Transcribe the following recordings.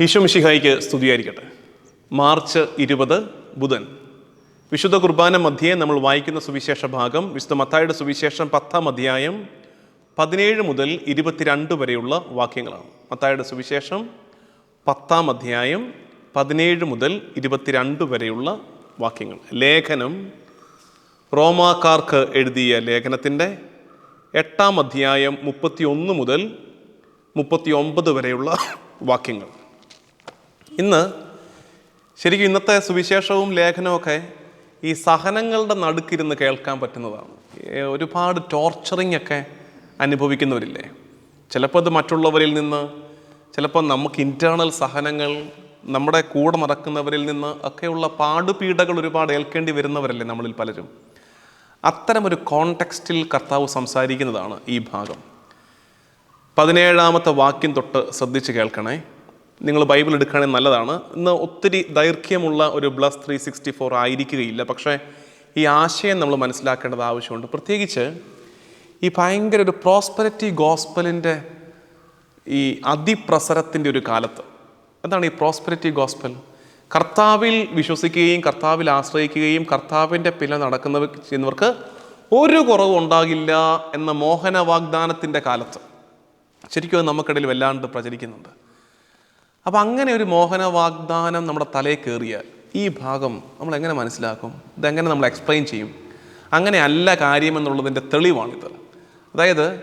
ഈശോമിഷിഹായിക്ക് സ്തുതിയായിരിക്കട്ടെ. മാർച്ച് ഇരുപത് ബുധൻ. വിശുദ്ധ കുർബാന മധ്യേ നമ്മൾ വായിക്കുന്ന സുവിശേഷ ഭാഗം വിശുദ്ധ മത്തായുടെ സുവിശേഷം പത്താം അധ്യായം പതിനേഴ് മുതൽ ഇരുപത്തിരണ്ട് വരെയുള്ള വാക്യങ്ങളാണ്. മത്തായുടെ സുവിശേഷം പത്താം അധ്യായം പതിനേഴ് മുതൽ ഇരുപത്തിരണ്ട് വരെയുള്ള വാക്യങ്ങൾ. ലേഖനം റോമാക്കാർക്ക് എഴുതിയ ലേഖനത്തിന്റെ എട്ടാം അധ്യായം മുപ്പത്തി ഒന്ന് മുതൽ മുപ്പത്തി ഒമ്പത് വരെയുള്ള വാക്യങ്ങൾ. ഇന്ന് ശരിക്കും ഇന്നത്തെ സുവിശേഷവും ലേഖനമൊക്കെ ഈ സഹനങ്ങളുടെ നടുക്കിരുന്ന് കേൾക്കാൻ പറ്റുന്നതാണ്. ഒരുപാട് ടോർച്ചറിങ് ഒക്കെ അനുഭവിക്കുന്നവരില്ലേ? ചിലപ്പോൾ അത് മറ്റുള്ളവരിൽ നിന്ന് ചിലപ്പോൾ നമുക്ക് ഇന്റേർണൽ സഹനങ്ങൾ നമ്മുടെ കൂടെ നടക്കുന്നവരിൽ നിന്ന് ഒക്കെയുള്ള പാടുപീഡകൾ ഒരുപാട് ഏൽക്കേണ്ടി വരുന്നവരല്ലേ നമ്മളിൽ പലരും? അത്തരമൊരു കോണ്ടെക്സ്റ്റിൽ കർത്താവ് സംസാരിക്കുന്നതാണ് ഈ ഭാഗം. പതിനേഴാമത്തെ വാക്യം തൊട്ട് ശ്രദ്ധിച്ച് കേൾക്കണേ. നിങ്ങൾ ബൈബിൾ എടുക്കുകയാണെങ്കിൽ നല്ലതാണ്. ഇന്ന് ഒത്തിരി ദൈർഘ്യമുള്ള ഒരു ബ്ലസ് ത്രീ സിക്സ്റ്റി ഫോർ ആയിരിക്കുകയില്ല. പക്ഷേ ഈ ആശയം നമ്മൾ മനസ്സിലാക്കേണ്ടത് ആവശ്യമുണ്ട്. പ്രത്യേകിച്ച് ഈ ഭയങ്കര ഒരു പ്രോസ്പെരിറ്റി ഗോസ്പലിന്റെ ഈ അതിപ്രസരത്തിന്റെ ഒരു കാലത്ത്. എന്താണ് ഈ പ്രോസ്പെരിറ്റി ഗോസ്പൽ? കർത്താവിൽ വിശ്വസിക്കുകയും കർത്താവിൽ ആശ്രയിക്കുകയും കർത്താവിന്റെ പില നടക്കുന്നവർ ചെയ്യുന്നവർക്ക് ഒരു കുറവും ഉണ്ടാകില്ല എന്ന മോഹന വാഗ്ദാനത്തിന്റെ കാലത്ത്. ശരിക്കും അത് നമുക്കിടയിൽ വല്ലാണ്ട് പ്രചരിക്കുന്നുണ്ട്. അപ്പം അങ്ങനെ ഒരു മോഹന വാഗ്ദാനം നമ്മുടെ തലയിൽ കയറിയാൽ ഈ ഭാഗം നമ്മൾ എങ്ങനെ മനസ്സിലാക്കും? ഇതെങ്ങനെ നമ്മൾ എക്സ്പ്ലെയിൻ ചെയ്യും? അങ്ങനെ അല്ല കാര്യമെന്നുള്ളതിന്റെ തെളിവാണിത്. അതായത്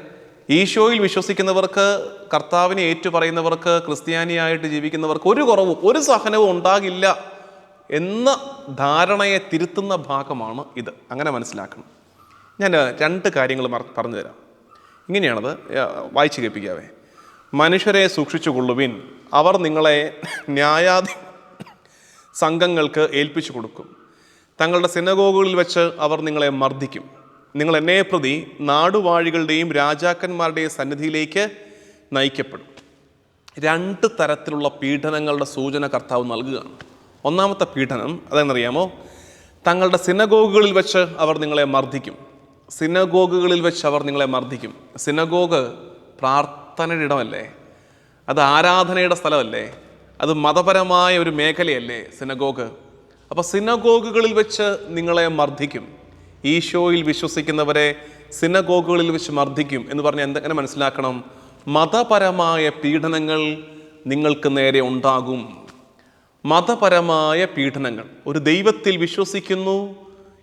ഈശോയിൽ വിശ്വസിക്കുന്നവർക്ക് കർത്താവിനെ ഏറ്റുപറയുന്നവർക്ക് ക്രിസ്ത്യാനിയായിട്ട് ജീവിക്കുന്നവർക്ക് ഒരു കുറവും ഒരു സഹനവും ഉണ്ടാകില്ല എന്ന ധാരണയെ തിരുത്തുന്ന ഭാഗമാണ് ഇത്. അങ്ങനെ മനസ്സിലാക്കണം. ഞാൻ രണ്ട് കാര്യങ്ങൾ പറഞ്ഞു തരാം ഇങ്ങനെയാണത്. വായിച്ച് കേൾപ്പിക്കാവേ. മനുഷ്യരെ സൂക്ഷിച്ചു കൊള്ളുവിൻ അവർ നിങ്ങളെ ന്യായാധി സംഘങ്ങൾക്ക് ഏൽപ്പിച്ചു കൊടുക്കും. തങ്ങളുടെ സിനഗോഗുകളിൽ വെച്ച് അവർ നിങ്ങളെ മർദ്ദിക്കും. നിങ്ങൾ എന്നെ പ്രതി നാടുവാഴികളുടെയും രാജാക്കന്മാരുടെയും സന്നിധിയിലേക്ക് നയിക്കപ്പെടും. രണ്ട് തരത്തിലുള്ള പീഡനങ്ങളുടെ സൂചന കർത്താവ് നൽകുകയാണ് ഒന്നാമത്തെ പീഡനം അതെന്നറിയാമോ? തങ്ങളുടെ സിനഗോഗുകളിൽ വെച്ച് അവർ നിങ്ങളെ മർദ്ദിക്കും. സിനഗോഗുകളിൽ വെച്ച് അവർ നിങ്ങളെ മർദ്ദിക്കും. സിനഗോഗ് പ്രാർത്ഥനയുടെ ഇടമല്ലേ? അത് ആരാധനയുടെ സ്ഥലമല്ലേ? അത് മതപരമായ ഒരു മേഖലയല്ലേ സിനഗോഗ്? അപ്പോൾ സിനഗോഗുകളിൽ വെച്ച് നിങ്ങളെ മർദ്ദിക്കും. ഈശോയിൽ വിശ്വസിക്കുന്നവരെ സിനഗോഗുകളിൽ വെച്ച് മർദ്ദിക്കും എന്ന് പറഞ്ഞാൽ എന്തെങ്ങനെ മനസ്സിലാക്കണം? മതപരമായ പീഡനങ്ങൾ നിങ്ങൾക്ക് നേരെ ഉണ്ടാകും. മതപരമായ പീഡനങ്ങൾ. ഒരു ദൈവത്തിൽ വിശ്വസിക്കുന്നു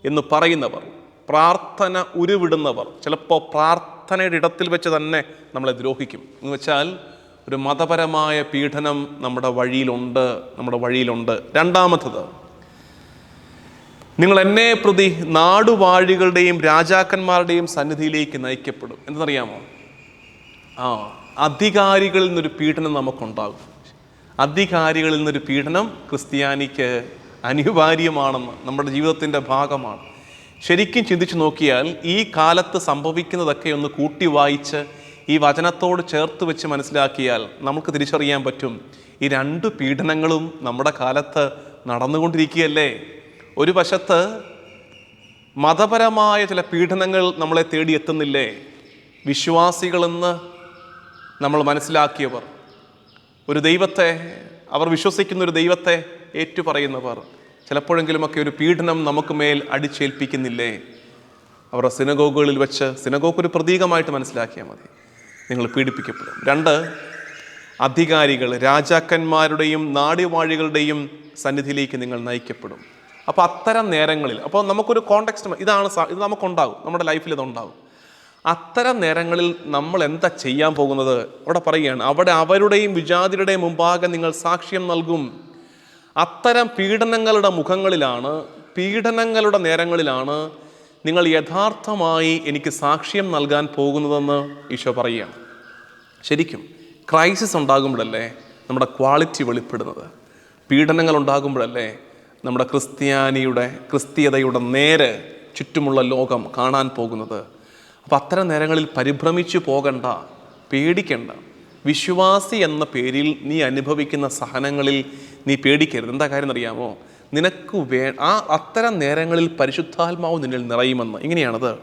എന്ന് പറയുന്നവർ പ്രാർത്ഥന ഉരുവിടുന്നവർ ചിലപ്പോൾ പ്രാർത്ഥനയുടെ ഇടത്തിൽ വെച്ച് തന്നെ നമ്മളെ ദ്രോഹിക്കും. എന്ന് വെച്ചാൽ ഒരു മതപരമായ പീഡനം നമ്മുടെ വഴിയിലുണ്ട് നമ്മുടെ വഴിയിലുണ്ട്. രണ്ടാമത്തത് നിങ്ങൾ എന്നെ പ്രതി നാടുവാഴികളുടെയും രാജാക്കന്മാരുടെയും സന്നിധിയിലേക്ക് നയിക്കപ്പെടും. എന്തെന്നറിയാമോ? ആ അധികാരികളിൽ നിന്നൊരു പീഡനം നമുക്കുണ്ടാകും. അധികാരികളിൽ നിന്നൊരു പീഡനം ക്രിസ്ത്യാനിക്ക് അനിവാര്യമാണെന്ന് നമ്മുടെ ജീവിതത്തിന്റെ ഭാഗമാണ്. ശരിക്കും ചിന്തിച്ചു നോക്കിയാൽ ഈ കാലത്ത് സംഭവിക്കുന്നതൊക്കെ ഒന്ന് കൂട്ടി വായിച്ച് ഈ വചനത്തോട് ചേർത്ത് വെച്ച് മനസ്സിലാക്കിയാൽ നമുക്ക് തിരിച്ചറിയാൻ പറ്റും. ഈ രണ്ട് പീഡനങ്ങളും നമ്മുടെ കാലത്ത് നടന്നുകൊണ്ടിരിക്കുകയല്ലേ? ഒരു വശത്ത് മതപരമായ ചില പീഡനങ്ങൾ നമ്മളെ തേടി എത്തുന്നില്ലേ? വിശ്വാസികളെന്ന് നമ്മൾ മനസ്സിലാക്കിയവർ. ഒരു ദൈവത്തെ അവർ വിശ്വസിക്കുന്ന ഒരു ദൈവത്തെ ഏറ്റുപറയുന്നവർ. ചിലപ്പോഴെങ്കിലുമൊക്കെ ഒരു പീഡനം നമുക്ക് മേൽ അടിച്ചേൽപ്പിക്കുന്നില്ലേ? അവരുടെ സിനഗോഗുകളിൽ വെച്ച് സിനഗോഗ് ഒരു പ്രതീകമായിട്ട് മനസ്സിലാക്കിയാൽ മതി. നിങ്ങൾ പീഡിപ്പിക്കപ്പെടും. രണ്ട് അധികാരികൾ രാജാക്കന്മാരുടെയും നാടുവാഴികളുടെയും സന്നിധിയിലേക്ക് നിങ്ങൾ നയിക്കപ്പെടും. അപ്പോൾ അത്തരം നേരങ്ങളിൽ അപ്പോൾ നമുക്കൊരു കോണ്ടെക്സ്റ്റ് ഇതാണ് ഇത് നമുക്കുണ്ടാകും. നമ്മുടെ ലൈഫിൽ ഇതുണ്ടാകും. അത്തരം നേരങ്ങളിൽ നമ്മൾ എന്താ ചെയ്യാൻ പോകുന്നത്? അവിടെ പറയുകയാണ് അവിടെ അവരുടെയും വിജാതിയുടെയും മുമ്പാകെ നിങ്ങൾ സാക്ഷ്യം നൽകും. അത്തരം പീഡനങ്ങളുടെ മുഖങ്ങളിലാണ് പീഡനങ്ങളുടെ നേരങ്ങളിലാണ് നിങ്ങൾ യഥാർത്ഥമായി എനിക്ക് സാക്ഷ്യം നൽകാൻ പോകുന്നതെന്ന് ഈശോ പറയുകയാണ്. ശരിക്കും ക്രൈസിസ് ഉണ്ടാകുമ്പോഴല്ലേ നമ്മുടെ ക്വാളിറ്റി വെളിപ്പെടുന്നത്? പീഡനങ്ങൾ ഉണ്ടാകുമ്പോഴല്ലേ നമ്മുടെ ക്രിസ്ത്യാനിയുടെ ക്രിസ്തീയതയുടെ നേരെ ചുറ്റുമുള്ള ലോകം കാണാൻ പോകുന്നത്? അപ്പോൾ അത്തരം നേരങ്ങളിൽ പരിഭ്രമിച്ചു പോകണ്ട പേടിക്കണ്ട വിശ്വാസി എന്ന പേരിൽ നീ അനുഭവിക്കുന്ന സഹനങ്ങളിൽ നീ പേടിക്കരുത്. എന്താ കാര്യം അറിയാമോ നിനക്ക് വേ ആ അത്തരം നേരങ്ങളിൽ പരിശുദ്ധാത്മാവ് നിന്നിൽ നിറയുമെന്ന്. ഇങ്ങനെയാണത്.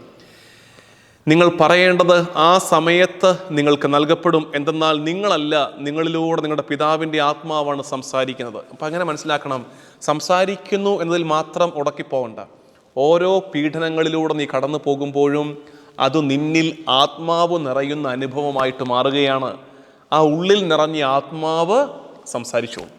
നിങ്ങൾ പറയേണ്ടത് ആ സമയത്ത് നിങ്ങൾക്ക് നൽകപ്പെടും. എന്തെന്നാൽ നിങ്ങളല്ല നിങ്ങളിലൂടെ നിങ്ങളുടെ പിതാവിന്റെ ആത്മാവാണ് സംസാരിക്കുന്നത്. അപ്പം അങ്ങനെ മനസ്സിലാക്കണം. സംസാരിക്കുന്നു എന്നതിൽ മാത്രം ഉടക്കിപ്പോകണ്ട. ഓരോ പീഡനങ്ങളിലൂടെ നീ കടന്നു പോകുമ്പോഴും അത് നിന്നിൽ ആത്മാവ് നിറയുന്ന അനുഭവമായിട്ട് മാറുകയാണ്. ആ ഉള്ളിൽ നിറഞ്ഞ ആത്മാവ് സംസാരിച്ചോളൂ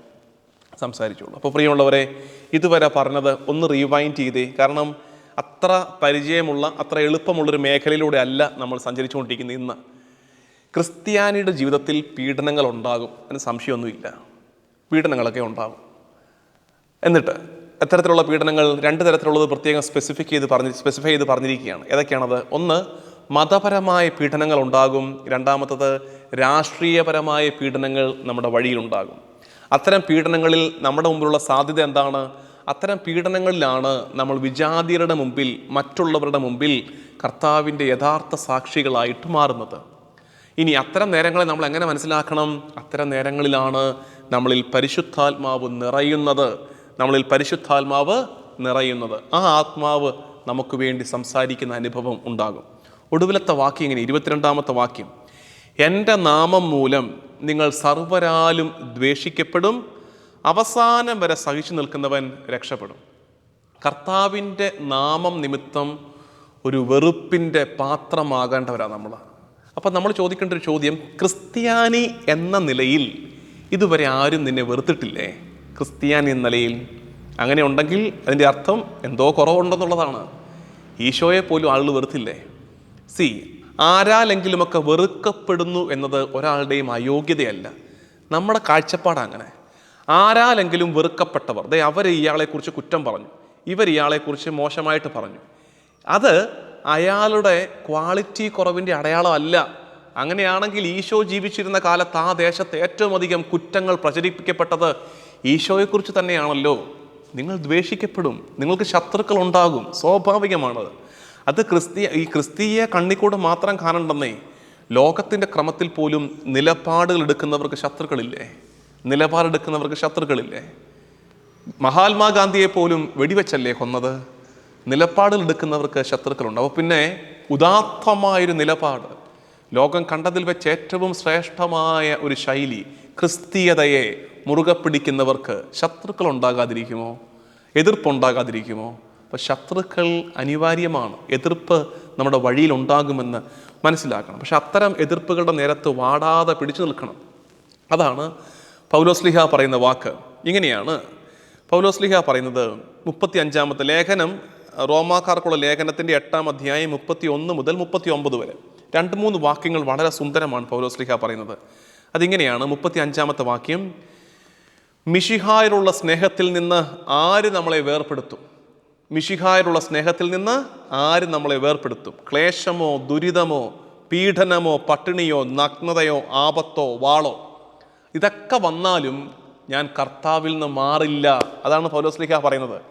സംസാരിച്ചോളൂ. അപ്പോൾ പ്രിയമുള്ളവരെ ഇതുവരെ പറഞ്ഞത് ഒന്ന് റീവൈൻഡ് ചെയ്തേ. കാരണം അത്ര പരിചയമുള്ള അത്ര എളുപ്പമുള്ളൊരു മേഖലയിലൂടെ അല്ല നമ്മൾ സഞ്ചരിച്ചുകൊണ്ടിരിക്കുന്നത് ഇന്ന്. ക്രിസ്ത്യാനിയുടെ ജീവിതത്തിൽ പീഡനങ്ങൾ ഉണ്ടാകും അതിന് സംശയമൊന്നുമില്ല. പീഡനങ്ങളൊക്കെ ഉണ്ടാകും. എന്നിട്ട് എത്തരത്തിലുള്ള പീഡനങ്ങൾ രണ്ട് തരത്തിലുള്ളത് പ്രത്യേകം സ്പെസിഫിക് ചെയ്ത് പറഞ്ഞ് സ്പെസിഫൈ ചെയ്ത് പറഞ്ഞിരിക്കുകയാണ്. ഏതൊക്കെയാണത്? ഒന്ന് മതപരമായ പീഡനങ്ങൾ ഉണ്ടാകും. രണ്ടാമത്തത് രാഷ്ട്രീയപരമായ പീഡനങ്ങൾ നമ്മുടെ വഴിയിലുണ്ടാകും. അത്തരം പീഡനങ്ങളിൽ നമ്മുടെ മുമ്പിലുള്ള സാധ്യത എന്താണ്? അത്തരം പീഡനങ്ങളിലാണ് നമ്മൾ വിജാതിയരുടെ മുമ്പിൽ മറ്റുള്ളവരുടെ മുമ്പിൽ കർത്താവിന്റെ യഥാർത്ഥ സാക്ഷികളായിട്ട് മാറുന്നത്. ഇനി അത്തരം നേരങ്ങളെ നമ്മൾ എങ്ങനെ മനസ്സിലാക്കണം? അത്തരം നേരങ്ങളിലാണ് നമ്മളിൽ പരിശുദ്ധാത്മാവ് നിറയുന്നത്. നമ്മളിൽ പരിശുദ്ധാത്മാവ് നിറയുന്നത്. ആ ആത്മാവ് നമുക്ക് വേണ്ടി സംസാരിക്കുന്ന അനുഭവം ഉണ്ടാകും. ഒടുവിലത്തെ വാക്യം ഇങ്ങനെ ഇരുപത്തിരണ്ടാമത്തെ വാക്യം. എന്റെ നാമം മൂലം നിങ്ങൾ സർവരാലും ദ്വേഷിക്കപ്പെടും. അവസാനം വരെ സഹിച്ചു നിൽക്കുന്നവൻ രക്ഷപ്പെടും. കർത്താവിന്റെ നാമം നിമിത്തം ഒരു വെറുപ്പിന്റെ പാത്രമാകേണ്ടവരാണ് നമ്മൾ. അപ്പം നമ്മൾ ചോദിക്കേണ്ട ഒരു ചോദ്യം ക്രിസ്ത്യാനി എന്ന നിലയിൽ ഇതുവരെ ആരും നിന്നെ വെറുത്തിട്ടില്ലേ? ക്രിസ്ത്യാനി എന്ന നിലയിൽ അങ്ങനെ ഉണ്ടെങ്കിൽ അതിന്റെ അർത്ഥം എന്തോ കുറവുണ്ടെന്നുള്ളതാണ്. ഈശോയെ പോലും ആളുകൾ വെറുത്തില്ലേ? സി ആരാലെങ്കിലുമൊക്കെ വെറുക്കപ്പെടുന്നു എന്നത് ഒരാളുടെയും അയോഗ്യതയല്ല. നമ്മുടെ കാഴ്ചപ്പാട് അങ്ങനെ. ആരാലെങ്കിലും വെറുക്കപ്പെട്ടവർ ദേ അവർ ഇയാളെക്കുറിച്ച് കുറ്റം പറഞ്ഞു ഇവർ ഇയാളെക്കുറിച്ച് മോശമായിട്ട് പറഞ്ഞു. അത് അയാളുടെ ക്വാളിറ്റി കുറവിന്റെ അടയാളമല്ല. അങ്ങനെയാണെങ്കിൽ ഈശോ ജീവിച്ചിരുന്ന കാലത്ത് ആ ദേശത്ത് ഏറ്റവും അധികം കുറ്റങ്ങൾ പ്രചരിപ്പിക്കപ്പെട്ടത് ഈശോയെക്കുറിച്ച് തന്നെയാണല്ലോ. നിങ്ങൾ ദ്വേഷിക്കപ്പെടും നിങ്ങൾക്ക് ശത്രുക്കൾ ഉണ്ടാകും സ്വാഭാവികമാണത് അത് ക്രിസ്തീയ ഈ ക്രിസ്തീയ കണ്ണിക്കൂടെ മാത്രം കാണണ്ടെന്നേ ലോകത്തിന്റെ ക്രമത്തിൽ പോലും നിലപാടുകൾ എടുക്കുന്നവർക്ക് ശത്രുക്കളില്ലേ? നിലപാടെടുക്കുന്നവർക്ക് ശത്രുക്കളില്ലേ? മഹാത്മാഗാന്ധിയെ പോലും വെടിവെച്ചല്ലേ കൊന്നത്? നിലപാടുകൾ എടുക്കുന്നവർക്ക് ശത്രുക്കളുണ്ട്. അപ്പോൾ പിന്നെ ഉദാത്തമായൊരു നിലപാട് ലോകം കണ്ടതിൽ വെച്ച് ഏറ്റവും ശ്രേഷ്ഠമായ ഒരു ശൈലി ക്രിസ്തീയതയെ മുറുകെ പിടിക്കുന്നവർക്ക് ശത്രുക്കൾ ഉണ്ടാകാതിരിക്കുമോ? എതിർപ്പുണ്ടാകാതിരിക്കുമോ? അപ്പോൾ ശത്രുക്കൾ അനിവാര്യമാണ്. എതിർപ്പ് നമ്മുടെ വഴിയിൽ ഉണ്ടാകുമെന്ന് മനസ്സിലാക്കണം. പക്ഷെ അത്തരം എതിർപ്പുകളുടെ നേരത്ത് വാടാതെ പിടിച്ചു നിൽക്കണം. അതാണ് പൗലോസ്ലിഹ പറയുന്ന വാക്ക്. ഇങ്ങനെയാണ് പൗലോസ്ലിഹ പറയുന്നത് മുപ്പത്തി അഞ്ചാമത്തെ ലേഖനം റോമാക്കാർക്കുള്ള ലേഖനത്തിന്റെ എട്ടാം അധ്യായം മുപ്പത്തി ഒന്ന് മുതൽ മുപ്പത്തി ഒമ്പത് വരെ. രണ്ട് മൂന്ന് വാക്യങ്ങൾ വളരെ സുന്ദരമാണ് പൗലോസ്ലിഹ പറയുന്നത്. അതിങ്ങനെയാണ് മുപ്പത്തി അഞ്ചാമത്തെ വാക്യം മിഷിഹായിലുള്ള സ്നേഹത്തിൽ നിന്ന് ആര് നമ്മളെ വേർപെടുത്തും മിഷിഹായിലുള്ള സ്നേഹത്തിൽ നിന്ന് ആര് നമ്മളെ വേർപ്പെടുത്തും. ക്ലേശമോ ദുരിതമോ പീഡനമോ പട്ടിണിയോ നഗ്നതയോ ആപത്തോ വാളോ. ഇതൊക്കെ വന്നാലും ഞാൻ കർത്താവിൽ നിന്ന് മാറില്ല. അതാണ് പൗലോസ്ലിഹ പറയുന്നത്.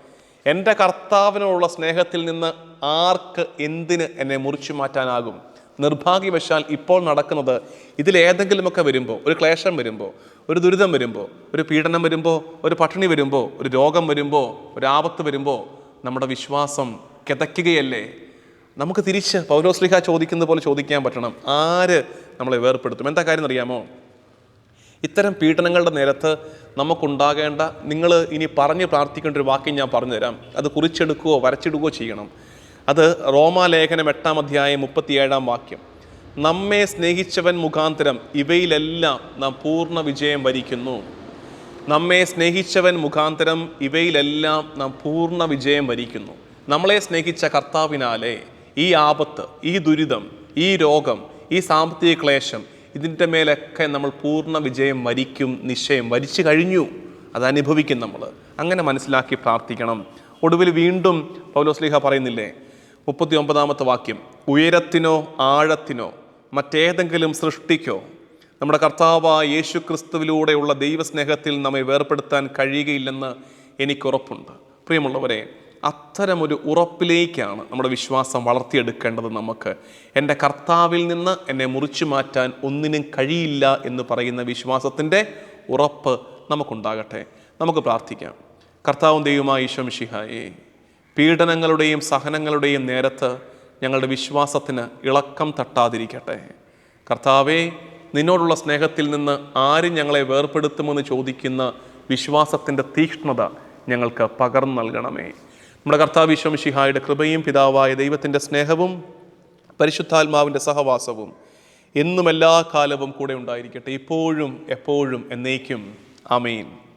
എന്റെ കർത്താവിനോടുള്ള സ്നേഹത്തിൽ നിന്ന് ആർക്ക് എന്തിന് എന്നെ മുറിച്ചു മാറ്റാനാകും? നിർഭാഗ്യവശാൽ ഇപ്പോൾ നടക്കുന്നത് ഇതിലേതെങ്കിലുമൊക്കെ വരുമ്പോൾ ഒരു ക്ലേശം വരുമ്പോൾ ഒരു ദുരിതം വരുമ്പോൾ ഒരു പീഡനം വരുമ്പോൾ ഒരു പട്ടിണി വരുമ്പോൾ ഒരു രോഗം വരുമ്പോൾ ഒരു ആപത്ത് വരുമ്പോൾ നമ്മുടെ വിശ്വാസം കിതയ്ക്കുകയല്ലേ? നമുക്ക് തിരിച്ച് പൗലോസ്ലിഹ ചോദിക്കുന്ന പോലെ ചോദിക്കാൻ പറ്റണം. ആര് നമ്മളെ വേർപ്പെടുത്തും? എന്താ കാര്യം അറിയാമോ? ഇത്തരം പീഡനങ്ങളുടെ നേരത്ത് നമുക്കുണ്ടാകേണ്ട നിങ്ങൾ ഇനി പറഞ്ഞ് പ്രാർത്ഥിക്കേണ്ട ഒരു വാക്യം ഞാൻ പറഞ്ഞുതരാം. അത് കുറിച്ചെടുക്കുകയോ വരച്ചിടുകയോ ചെയ്യണം. അത് റോമാലേഖനം എട്ടാം അധ്യായം മുപ്പത്തിയേഴാം വാക്യം. നമ്മെ സ്നേഹിച്ചവൻ മുഖാന്തരം ഇവയിലെല്ലാം നാം പൂർണ വിജയം വരിക്കുന്നു. നമ്മെ സ്നേഹിച്ചവൻ മുഖാന്തരം ഇവയിലെല്ലാം നാം പൂർണ വിജയം വരിക്കുന്നു. നമ്മളെ സ്നേഹിച്ച കർത്താവിനാലെ ഈ ആപത്ത് ഈ ദുരിതം ഈ രോഗം ഈ സാമ്പത്തിക ക്ലേശം ഇതിന്റെ മേലൊക്കെ നമ്മൾ പൂർണ വിജയം വരിക്കും നിശ്ചയം വരിച്ചു കഴിഞ്ഞു. അത് അനുഭവിക്കും നമ്മൾ. അങ്ങനെ മനസ്സിലാക്കി പ്രാർത്ഥിക്കണം. ഒടുവിൽ വീണ്ടും പൗലോസ്ലിഹ പറയുന്നില്ലേ? മുപ്പത്തി ഒമ്പതാമത്തെ വാക്യം. ഉയരത്തിനോ ആഴത്തിനോ മറ്റേതെങ്കിലും സൃഷ്ടിക്കോ നമ്മുടെ കർത്താവായ യേശു ക്രിസ്തുവിലൂടെയുള്ള ദൈവസ്നേഹത്തിൽ നമ്മെ വേർപ്പെടുത്താൻ കഴിയുകയില്ലെന്ന് എനിക്കുറപ്പുണ്ട്. പ്രിയമുള്ളവരെ അത്തരമൊരു ഉറപ്പിലേക്കാണ് നമ്മുടെ വിശ്വാസം വളർത്തിയെടുക്കേണ്ടത് നമുക്ക്. എന്റെ കർത്താവിൽ നിന്ന് എന്നെ മുറിച്ചു മാറ്റാൻ ഒന്നിനും കഴിയില്ല എന്ന് പറയുന്ന വിശ്വാസത്തിന്റെ ഉറപ്പ് നമുക്കുണ്ടാകട്ടെ. നമുക്ക് പ്രാർത്ഥിക്കാം. കർത്താവും ദൈവമായ ഈശ്വംഷിഹായേ പീഡനങ്ങളുടെയും സഹനങ്ങളുടെയും നേരത്ത് ഞങ്ങളുടെ വിശ്വാസത്തിന് ഇളക്കം തട്ടാതിരിക്കട്ടെ. കർത്താവെ നിന്നോടുള്ള സ്നേഹത്തിൽ നിന്ന് ആരും ഞങ്ങളെ വേർപ്പെടുത്തുമെന്ന് ചോദിക്കുന്ന വിശ്വാസത്തിന്റെ തീക്ഷ്ണത ഞങ്ങൾക്ക് പകർന്നു നൽകണമേ. നമ്മുടെ കർത്താവ് വിശ്വംശിഹായുടെ കൃപയും പിതാവായ ദൈവത്തിന്റെ സ്നേഹവും പരിശുദ്ധാത്മാവിന്റെ സഹവാസവും എന്നും എല്ലാ കാലവും കൂടെ ഉണ്ടായിരിക്കട്ടെ. ഇപ്പോഴും എപ്പോഴും എന്നേക്കും. ആമേൻ.